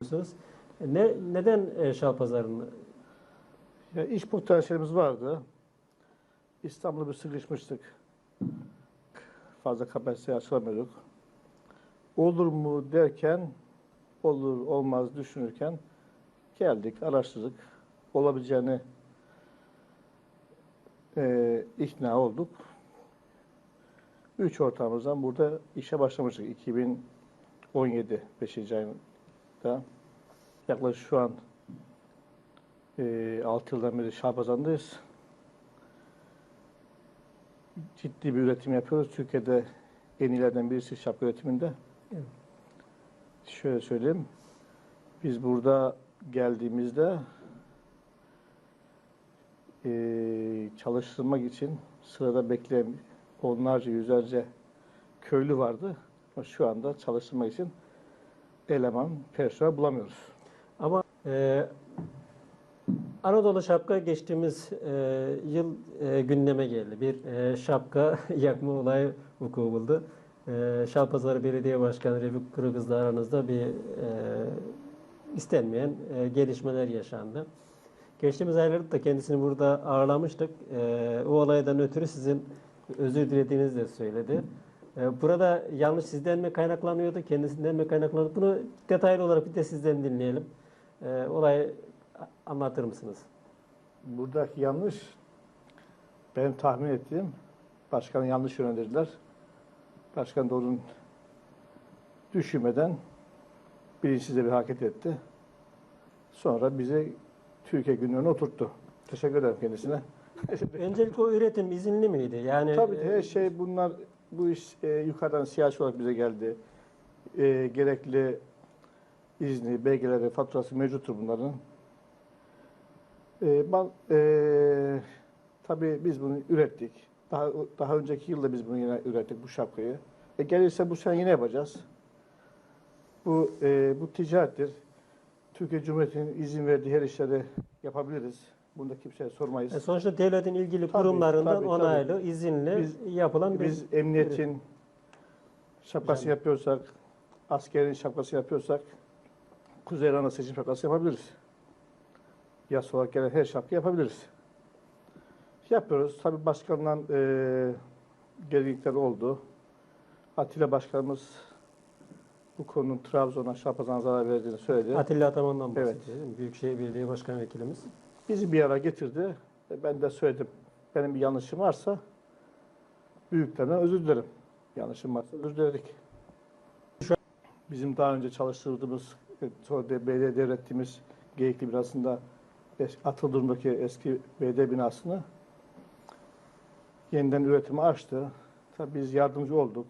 yapıyorsunuz. Ne, neden e, Şalpazarı'nı? Ya iş potansiyelimiz vardı. İstanbul'da bir sıkışmıştık. Fazla kapasiteye açılamıyorduk. Olur mu derken, olur olmaz düşünürken geldik, araştırdık. Olabileceğini eee ikna olduk. Üç ortağımızdan burada işe başlamıştık 2017 5. ayında. Yaklaşık şu an e, 6 yıldan beri Şahbazan'dayız. Ciddi bir üretim yapıyoruz. Türkiye'de en iyilerden birisi şapka üretiminde. Evet. Şöyle söyleyeyim. Biz burada geldiğimizde e, çalıştırmak için sırada bekleyen onlarca, yüzlerce köylü vardı. Ama şu anda çalıştırmak için eleman, personel bulamıyoruz. Ama e, Anadolu şapka geçtiğimiz e, yıl e, gündeme geldi. Bir e, şapka yakma olayı vuku buldu. E, Şalpazarı Belediye Başkanı Refik Kırgız'la aranızda bir e, istenmeyen e, gelişmeler yaşandı. Geçtiğimiz aylarda da kendisini burada ağırlamıştık. E, o olaydan ötürü sizin özür dilediğinizi de söyledi. E, burada yanlış sizden mi kaynaklanıyordu, kendisinden mi kaynaklanıyordu? Bunu detaylı olarak bir de sizden dinleyelim. E, olayı anlatır mısınız? Buradaki yanlış benim tahmin ettiğim başkanı yanlış yönlendirdiler. Başkan onun düşünmeden bilinçsizce bir hareket etti. Sonra bizi Türkiye günlerine oturttu. Teşekkür ederim kendisine. Öncelikle o üretim izinli miydi? Yani Tabii e, her şey bunlar bu iş e, yukarıdan siyasi olarak bize geldi. E, gerekli izni, belgeleri, faturası mevcuttur bunların. E, ben, e, tabii biz bunu ürettik. Daha daha önceki yılda biz bunu yine ürettik bu şapkayı. E, gelirse bu sene yine yapacağız. Bu e, bu ticarettir. Türkiye Cumhuriyeti'nin izin verdiği her işleri yapabiliriz. Bunda kimseye sormayız. e, sonuçta devletin ilgili Tabii, kurumlarından tabii, tabii. onaylı, izinli Biz- yapılan bir Biz emniyetin şapkası Güzel. yapıyorsak, askerin şapkası yapıyorsak, Kuzey İran'a seçim şapkası yapabiliriz. Yas olarak gelen her şapka yapabiliriz. Yapıyoruz. Tabii başkandan eee gerginlikler oldu. Atilla Başkanımız bu konunun Trabzon'a şapkasına zarar verdiğini söyledi. Atilla Ataman'dan Evet. bahsediyor. mi? Büyükşehir Belediye Başkan Vekilimiz. Bizi bir ara getirdi. E, Ben de söyledim. Benim bir yanlışım varsa büyüklerden özür dilerim. Yanlışım varsa özür diledik. Bizim daha önce çalıştırdığımız, e, sonra belediye devrettiğimiz Geyikli binasında es- atıl durumdaki eski belediye binasını yeniden üretime açtı. Tabii biz yardımcı olduk.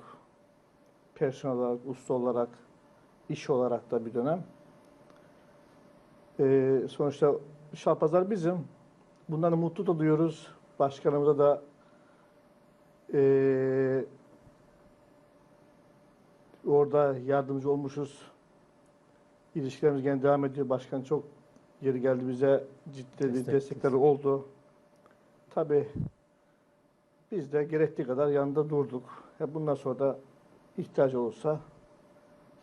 Personel olarak, usta olarak, iş olarak da bir dönem. Ee, sonuçta Şalpazar bizim. Bundan mutlu da duyuyoruz. Başkanımıza da ee, orada yardımcı olmuşuz. İlişkilerimiz gene devam ediyor. Başkan çok geri geldi bize ciddi Destek. destekleri oldu. Tabii biz de gerektiği kadar yanında durduk. Ya bundan sonra da ihtiyacı olursa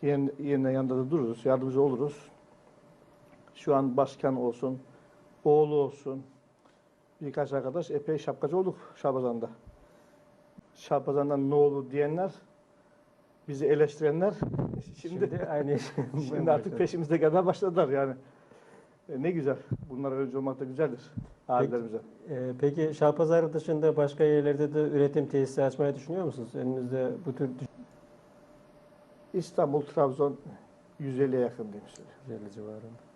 yerine yanında da dururuz, yardımcı oluruz. Şu an başkan olsun, oğlu olsun, birkaç arkadaş epey şapkacı olduk Şabazan'da. Şabazan'dan ne olur diyenler, bizi eleştirenler şimdi, Şimdi aynı şey. şimdi artık peşimizde gelmeye başladılar yani. E, ne güzel. Bunlara önce olmak da güzeldir abilerimize. Ee, peki Şalpazarı dışında başka yerlerde de üretim tesisi açmayı düşünüyor musunuz? Önünüzde bu tür İstanbul, Trabzon 150'ye yakın diyeyim size. düşünceler civarında.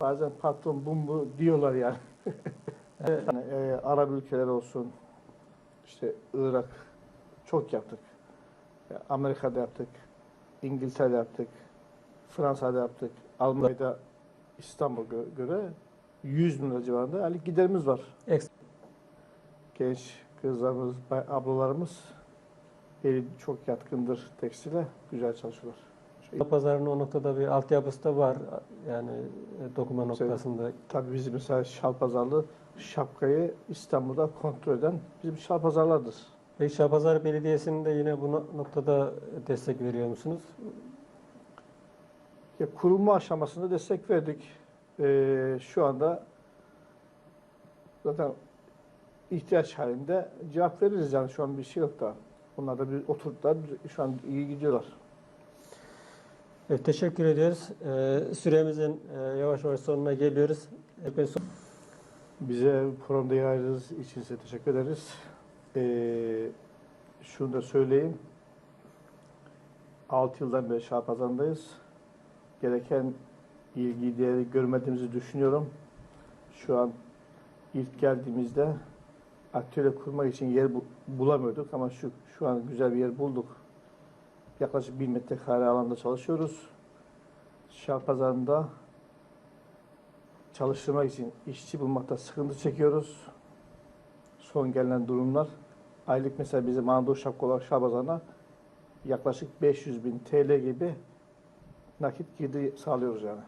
Bazen patron bum bu diyorlar yani. yani e, Arap ülkeler olsun, işte Irak çok yaptık. Ya, Amerika'da yaptık, İngiltere'de yaptık, Fransa'da yaptık, Almanya'da İstanbul'a gö- göre 100 bin lira civarında yani giderimiz var. Genç kızlarımız, ablalarımız eli çok yatkındır tekstile, güzel çalışıyorlar. Şey, Pazarın o noktada bir altyapısı da var. Yani e, dokuma noktasında. Tabii biz mesela Şalpazarlı şapkayı İstanbul'da kontrol eden bizim Şalpazarlardır. Peki Şalpazarı Belediyesi'nin de yine bu no- noktada destek veriyor musunuz? Ya kurulma aşamasında destek verdik. Ee, şu anda zaten ihtiyaç halinde cevap veririz yani şu an bir şey yok da. Onlar da bir oturttular. Şu an iyi gidiyorlar. Evet, teşekkür ediyoruz. Ee, süremizin e, yavaş yavaş sonuna geliyoruz. Epey son- Bize programda yer ayırdığınız için size teşekkür ederiz. Ee, şunu da söyleyeyim. 6 yıldan beri Şahpazarı'ndayız. Gereken ilgi değeri görmediğimizi düşünüyorum. Şu an ilk geldiğimizde atölye kurmak için yer bu- bulamıyorduk ama şu şu an güzel bir yer bulduk. Yaklaşık 1000 metrekare alanda çalışıyoruz. Şahpazarı'nda çalıştırmak için işçi bulmakta sıkıntı çekiyoruz. Son gelen durumlar. Aylık mesela bizim Anadolu Şapka olarak Şahbazarı'na yaklaşık 500 bin TL gibi nakit girdi sağlıyoruz yani.